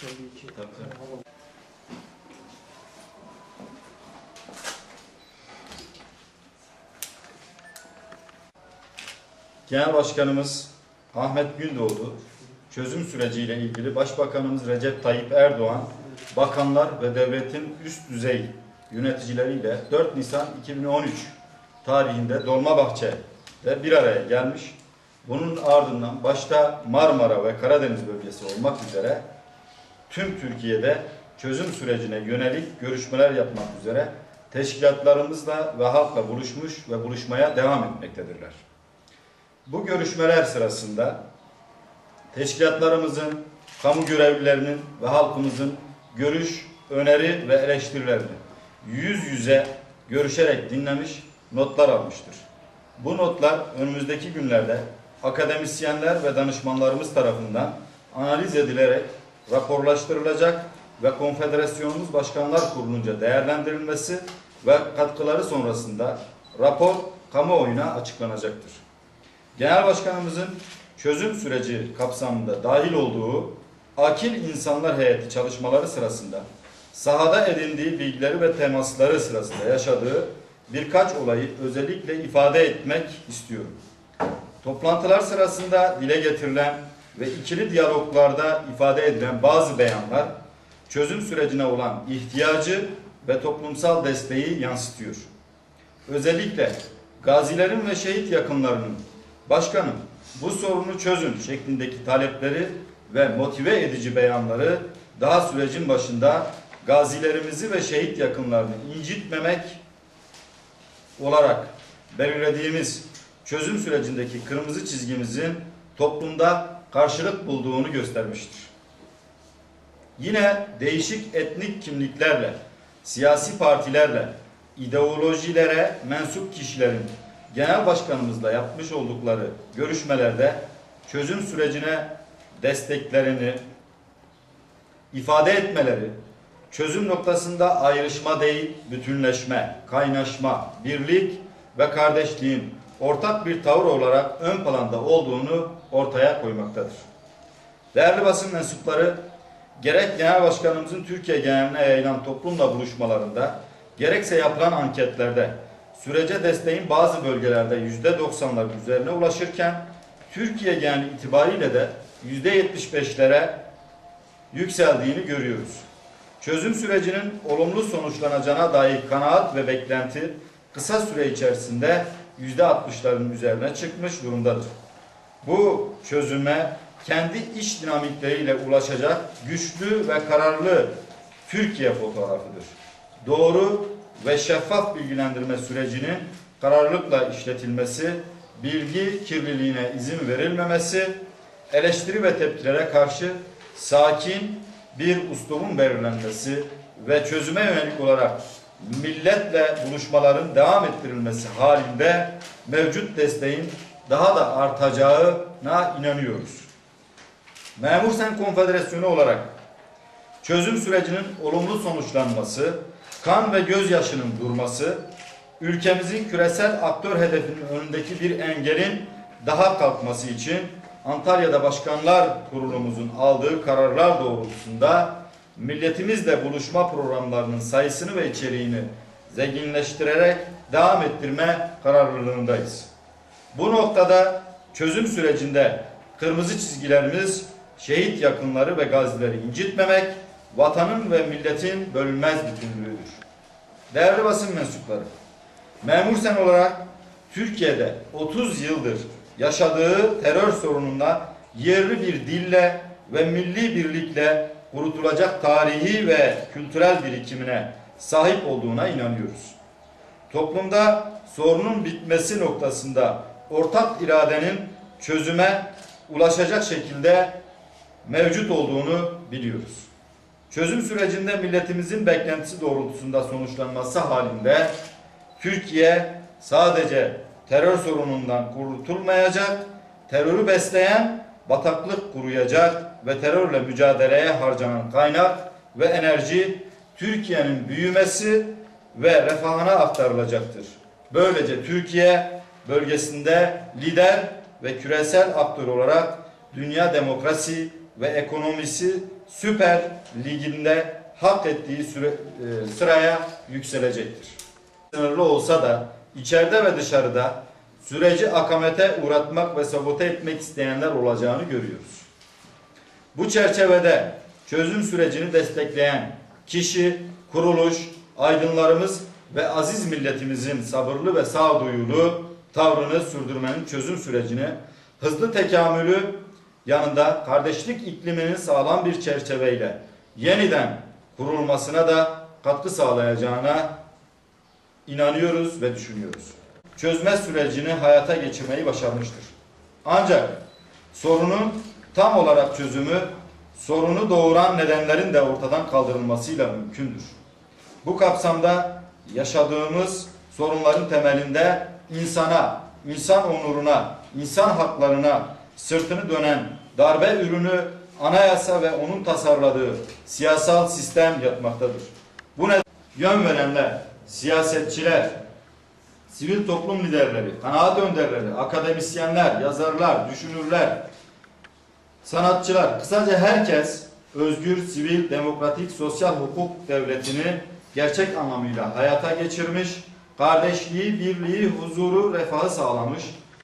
geldiği için. Tabii, tabii. Genel Başkanımız Ahmet Gündoğdu çözüm süreciyle ilgili Başbakanımız Recep Tayyip Erdoğan, bakanlar ve devletin üst düzey yöneticileriyle 4 Nisan 2013 tarihinde Dolmabahçe'de bir araya gelmiş. Bunun ardından başta Marmara ve Karadeniz bölgesi olmak üzere tüm Türkiye'de çözüm sürecine yönelik görüşmeler yapmak üzere teşkilatlarımızla ve halkla buluşmuş ve buluşmaya devam etmektedirler. Bu görüşmeler sırasında teşkilatlarımızın, kamu görevlilerinin ve halkımızın görüş, öneri ve eleştirilerini yüz yüze görüşerek dinlemiş, notlar almıştır. Bu notlar önümüzdeki günlerde akademisyenler ve danışmanlarımız tarafından analiz edilerek raporlaştırılacak ve Konfederasyonumuz Başkanlar Kurulu'nca değerlendirilmesi ve katkıları sonrasında rapor kamuoyuna açıklanacaktır. Genel Başkanımızın çözüm süreci kapsamında dahil olduğu Akil İnsanlar Heyeti çalışmaları sırasında sahada edindiği bilgileri ve temasları sırasında yaşadığı birkaç olayı özellikle ifade etmek istiyorum. Toplantılar sırasında dile getirilen ve ikili diyaloglarda ifade edilen bazı beyanlar çözüm sürecine olan ihtiyacı ve toplumsal desteği yansıtıyor. Özellikle gazilerin ve şehit yakınlarının başkanım bu sorunu çözün şeklindeki talepleri ve motive edici beyanları daha sürecin başında gazilerimizi ve şehit yakınlarını incitmemek olarak belirlediğimiz çözüm sürecindeki kırmızı çizgimizin toplumda karşılık bulduğunu göstermiştir. Yine değişik etnik kimliklerle, siyasi partilerle, ideolojilere mensup kişilerin genel başkanımızla yapmış oldukları görüşmelerde çözüm sürecine desteklerini ifade etmeleri, çözüm noktasında ayrışma değil, bütünleşme, kaynaşma, birlik ve kardeşliğin ortak bir tavır olarak ön planda olduğunu ortaya koymaktadır. Değerli basın mensupları, gerek Genel Başkanımızın Türkiye geneline yayılan toplumla buluşmalarında, gerekse yapılan anketlerde sürece desteğin bazı bölgelerde yüzde 90'ların üzerine ulaşırken, Türkiye genel itibariyle de yüzde 75'lere yükseldiğini görüyoruz. Çözüm sürecinin olumlu sonuçlanacağına dair kanaat ve beklenti kısa süre içerisinde yüzde 60'ların üzerine çıkmış durumdadır. Bu çözüme kendi iç dinamikleriyle ulaşacak güçlü ve kararlı Türkiye fotoğrafıdır. Doğru ve şeffaf bilgilendirme sürecinin kararlılıkla işletilmesi, bilgi kirliliğine izin verilmemesi, eleştiri ve tepkilere karşı sakin bir uslubun belirlenmesi ve çözüme yönelik olarak milletle buluşmaların devam ettirilmesi halinde mevcut desteğin daha da artacağına inanıyoruz. Memur Sen Konfederasyonu olarak çözüm sürecinin olumlu sonuçlanması, kan ve gözyaşının durması, ülkemizin küresel aktör hedefinin önündeki bir engelin daha kalkması için Antalya'da Başkanlar Kurulumuzun aldığı kararlar doğrultusunda milletimizle buluşma programlarının sayısını ve içeriğini zenginleştirerek devam ettirme kararlılığındayız. Bu noktada çözüm sürecinde kırmızı çizgilerimiz şehit yakınları ve gazileri incitmemek, vatanın ve milletin bölünmez bütünlüğüdür. Değerli basın mensupları, memur sen olarak Türkiye'de 30 yıldır yaşadığı terör sorununda yerli bir dille ve milli birlikle kurutulacak tarihi ve kültürel birikimine sahip olduğuna inanıyoruz. Toplumda sorunun bitmesi noktasında ortak iradenin çözüme ulaşacak şekilde mevcut olduğunu biliyoruz. Çözüm sürecinde milletimizin beklentisi doğrultusunda sonuçlanması halinde Türkiye sadece terör sorunundan kurtulmayacak, terörü besleyen bataklık kuruyacak ve terörle mücadeleye harcanan kaynak ve enerji Türkiye'nin büyümesi ve refahına aktarılacaktır. Böylece Türkiye bölgesinde lider ve küresel aktör olarak dünya demokrasi ve ekonomisi Süper Ligi'nde hak ettiği süre, e, sıraya yükselecektir. Sınırlı olsa da içeride ve dışarıda süreci akamete uğratmak ve sabote etmek isteyenler olacağını görüyoruz. Bu çerçevede çözüm sürecini destekleyen kişi, kuruluş, aydınlarımız ve aziz milletimizin sabırlı ve sağduyulu tavrını sürdürmenin çözüm sürecine hızlı tekamülü yanında kardeşlik ikliminin sağlam bir çerçeveyle yeniden kurulmasına da katkı sağlayacağına inanıyoruz ve düşünüyoruz. Çözme sürecini hayata geçirmeyi başarmıştır. Ancak sorunun tam olarak çözümü sorunu doğuran nedenlerin de ortadan kaldırılmasıyla mümkündür. Bu kapsamda yaşadığımız sorunların temelinde insana, insan onuruna, insan haklarına sırtını dönen darbe ürünü anayasa ve onun tasarladığı siyasal sistem yatmaktadır. Bu ne yön verenler, siyasetçiler, sivil toplum liderleri, kanaat önderleri, akademisyenler, yazarlar, düşünürler, sanatçılar, kısaca herkes özgür, sivil, demokratik, sosyal hukuk devletini gerçek anlamıyla hayata geçirmiş, kardeşliği, birliği, huzuru, refahı sağlamış,